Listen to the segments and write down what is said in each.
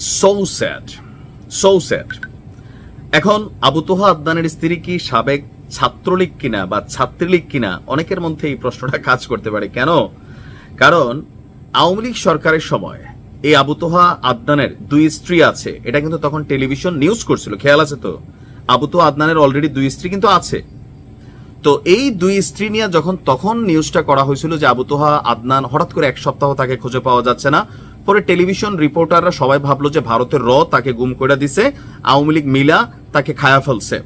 So sad so sad এখন আবু তোহা আদনানের স্ত্রী কি সাবেক ছাত্রলীগ কিনা বা ছাত্রলীগ কিনা অনেকের মধ্যে এই প্রশ্নটা কাজ করতে পারে। কেন? কারণ আওয়ামী লীগ সরকারের সময় এই আবু তোহা আদনানের দুই স্ত্রী আছে। এটা কিন্তু তখন টেলিভিশন নিউজ করছিল, খেয়াল আছে তো? আবু তোহা আদনানের অলরেডি দুই স্ত্রী কিন্তু আছে। তো এই দুই স্ত্রী নিয়ে যখন তখন নিউজটা করা হয়েছিল যে আবু তোহা আদনান হঠাৎ করে এক সপ্তাহ তাকে খুঁজে পাওয়া যাচ্ছে না পরে টেলিভিশন রিপোর্টাররা সবাই ভাবলো যে ভারতের র তাকে গুম করে দিছে, আওয়ামী লীগ মিলা তাকে খায়া ফেলছে।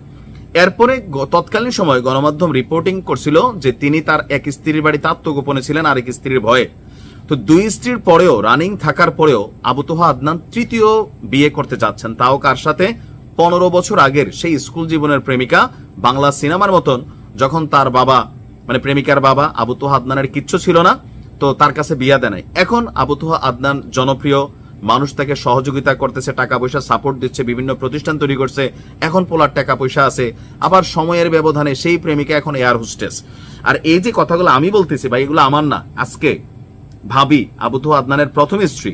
এরপরে তৎকালীন সময় গণমাধ্যম রিপোর্টিং করছিল যে তিনি তার এক স্ত্রীর বাড়িতে আত্মগোপনে ছিলেন, আরেক স্ত্রীর ভয়ে। তো দুই স্ত্রীর পরেও রানিং থাকার পরেও আবু তোহা আদনান তৃতীয় বিয়ে করতে যাচ্ছেন। তাও কার সাথে? পনেরো বছর আগের সেই স্কুল জীবনের প্রেমিকা বাংলা সিনেমার মতন, যখন তার বাবা মানে প্রেমিকার বাবা আবু তোহা আদনানের কিচ্ছু ছিল না তো তার কাছে বিয়া দেয় নাই। এখন আবু তোহা আদনান জনপ্রিয়, মানুষ তাকে সহযোগিতা করতেছে টাকা পয়সা সাপোর্ট দিচ্ছে, বিভিন্ন প্রতিষ্ঠান তৈরি করছে, এখন পোলার টাকা পয়সা আছে, আবার সময়ের ব্যবধানে সেই প্রেমিকা এখন এয়ার হোস্টেস আর এই যে কথাগুলো আমি বলতেছি ভাই, এগুলো আমার না, আজকে ভাবি আবু আদনানের প্রথম স্ত্রী,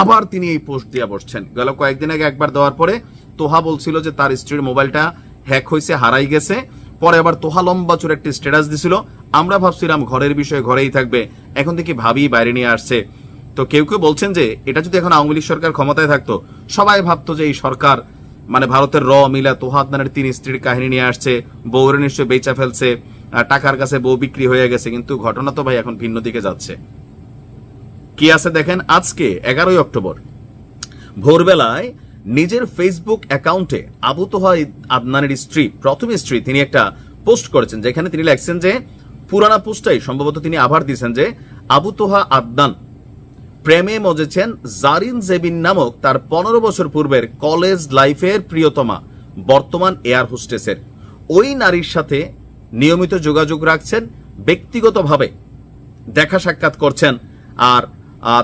আবার তিনি এই পোস্ট দিয়ে বসছেন। গেল কয়েকদিন আগে একবার দেওয়ার পরে তোহা বলছিল যে তার স্ত্রীর মোবাইলটা হ্যাক হয়েছে হারাই গেছে। পরে আবার তোহা লম্বা চুর একটি স্ট্যাটাস দিছিল। আমরা ভাবছিলাম ঘরের বিষয়ে ঘরেই থাকবে। এখন থেকে ভাবি বাইরে নিয়ে আসছে। তো কেউ কেউ বলছেন যে, এটা যদি এখন আওয়ামী লীগ সরকার ক্ষমতায় থাকতো, সবাই ভাবতো যে এই সরকার মানে ভারতের র মিলা তোহা আদনানের তিন স্ত্রীর কাহিনী নিয়ে আসছে, বউরে নিশ্চয় বেচা ফেলছে টাকার কাছে বউ বিক্রি হয়ে গেছে, কিন্তু ঘটনা তো ভাই এখন ভিন্ন দিকে যাচ্ছে। কি আছে দেখেন, আজকে এগারোই অক্টোবর। ভোরবেলায় নিজের ফেসবুক অ্যাকাউন্টে আবু তোহা আদনানের স্ত্রী, প্রথম স্ত্রী। তিনি একটা পোস্ট করেছেন যেখানে তিনি লেখছেন যে, পুরানা পোস্টটাই সম্ভবত তিনি আভার দিয়েছেন যে আবু তোহা আদনান প্রেমে মজেছেন জারিন জেবিন নামক তার পনেরো বছর পূর্বের কলেজ লাইফের প্রিয়তমা, বর্তমান এয়ার হোস্টেসের ওই নারীর সাথে নিয়মিত যোগাযোগ রাখছেন, ব্যক্তিগতভাবে দেখা সাক্ষাৎ করছেন আর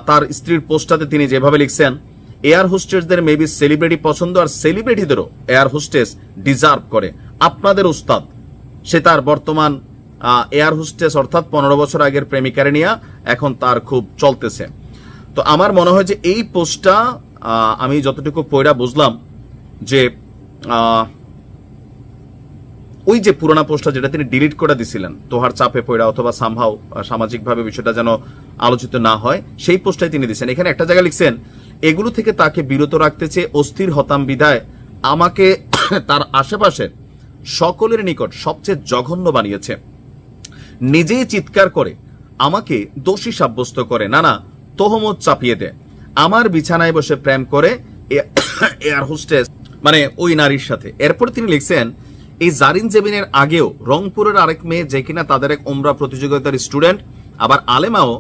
তার স্ত্রীর পোস্টটাতে তিনি যেভাবে লিখছেন এয়ার হোস্টেসদের মেবি সেলিব্রিটি পছন্দ আর সেলিব্রিটিদেরও এয়ার হোস্টেস ডিজার্ভ করে। আপনাদের উস্তাদ, সে তার বর্তমান এয়ার হোস্টেস অর্থাৎ পনেরো বছর আগের প্রেমিকারে নিয়ে এখন তার খুব চলতেছে। তো আমার মনে হয় যে এই পোস্টটা আমি যতটুকু পয়রা বুঝলাম যে ওই যে পুরোনো পোস্টটা যেটা তিনি ডিলিট করে দিছিলেন, তোহার চাপে পড়া অথবা সামহাও সামাজিকভাবে বিষয়টা যেন আলোচিত না হয়, সেই পোস্টটাই তিনি দিচ্ছেন এখানে একটা জায়গায় লিখছেন, এগুলো থেকে তাকে বিরত রাখতে চেয়ে অস্থির হতাম বিদায় আমাকে তার আশেপাশে সকলের নিকট সবচেয়ে জঘন্য বানিয়েছে। নিজেই চিৎকার করে, আমাকে দোষী সাব্যস্ত করে। না না, তোহমত চাপিয়ে দেয় আমার বিছানায় বসে প্রেম করে এয়ার হোস্টেস মানে ওই নারীর সাথে। এরপর তিনি লিখছেন এই জারিন জেবিনের আগেও রংপুরের আরেক মেয়ে যে কিনা তাদের এক ওমরা প্রতিযোগিতার স্টুডেন্ট, আবার আলেমাও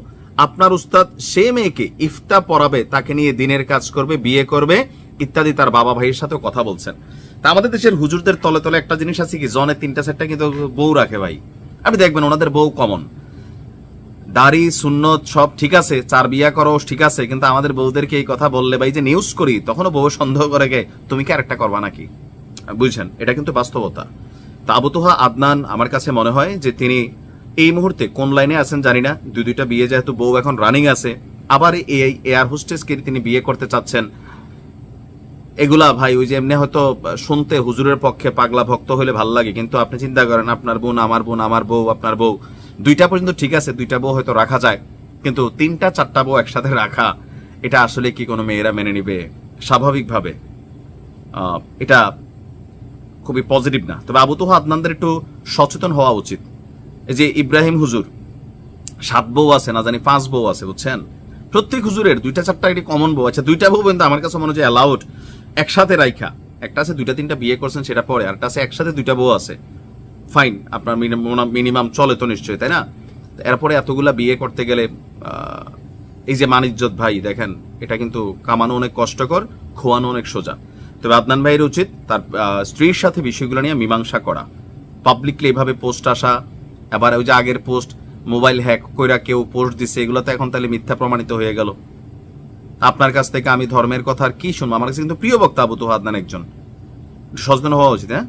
আপনার উস্তাদ সে মেয়েকে ইফতা পড়াবে তাকে নিয়ে দিনের কাজ করবে, বিয়ে করবে, ইত্যাদি তার বাবা ভাইয়ের সাথে কথা বলছেন। তা আমাদের দেশের হুজুরদের তলে তলে একটা জিনিস আছে কি জনের তিনটা চারটা কিন্তু বউ রাখে ভাই। আপনি দেখবেন ওনাদের বউ কমন। দাড়ি, সুন্নত সব ঠিক আছে, চার বিয়া করো ঠিক আছে, কিন্তু আমাদের বউদেরকে এই কথা বললে ভাই যে নিউজ করি, তখনও বউ সন্দেহ করে গে তুমি কি আরেকটা করবা নাকি? বুঝছেন, এটা কিন্তু বাস্তবতা। তা আদনান, আমার কাছে মনে হয় যে তিনি এই মুহূর্তে কোন লাইনে আছেন জানি না। দুই দুইটা বিয়ে যেহেতু বউ এখন রানিং আছে, আবার এই এয়ার হোস্টেসকে তিনি বিয়ে করতে চাচ্ছেন। এগুলা ভাই, ওই যে এমনি হয়তো শুনতে হুজুরের পক্ষে পাগলা ভক্ত হলে ভালো লাগে, কিন্তু আপনি চিন্তা করেন, আপনার বোন, আমার বোন, আমার বউ, আপনার বউ, দুইটা পর্যন্ত ঠিক আছে, দুইটা বউ হয়তো রাখা যায়, কিন্তু তিনটা, চারটা বউ একসাথে রাখা, এটা আসলে কি কোনো মেয়েরা মেনে নিবে? স্বাভাবিকভাবে। এটা খুবই পজিটিভ না। তবে আবু তোহা আদনানদের একটু সচেতন হওয়া উচিত। এই যে ইব্রাহিম হুজুর, সাত বউ আছে, না জানি পাঁচ বউ আছে, বুঝছেন? প্রত্যেক হুজুরের দুইটা, চারটা একটি কমন বউ আছে। দুইটা বউ কিন্তু আমার কাছে মনে হচ্ছে অ্যালাউড একসাথে রাইখা। একটা আছে দুইটা, তিনটা বিয়ে করছেন, সেটা পরে। আর একটা আছে একসাথে দুইটা বউ আছে। ফাইন আপনার মিনিমাম চলে তো নিশ্চয়ই, তাই না? এরপরে এতগুলা বিয়ে করতে গেলে এই যে মানিজ্জত ভাই, দেখেন, এটা কিন্তু কামানো অনেক কষ্টকর, খোয়ানো অনেক সোজা। তবে আদনান ভাইয়ের উচিত তার স্ত্রীর সাথে বিষয়গুলো নিয়ে মীমাংসা করা। পাবলিকলি এভাবে পোস্ট আসা, আবার ওই যে আগের পোস্ট মোবাইল হ্যাক কইরা কেউ পোস্ট দিছে, এগুলো তো এখন তাহলে মিথ্যা প্রমাণিত হয়ে গেল। আপনার কাছ থেকে আমি ধর্মের কথা আর কি শুনব? আমার কাছে কিন্তু প্রিয় বক্তা আবু তোহা আদনান একজন। সচেতন হওয়া উচিত হ্যাঁ?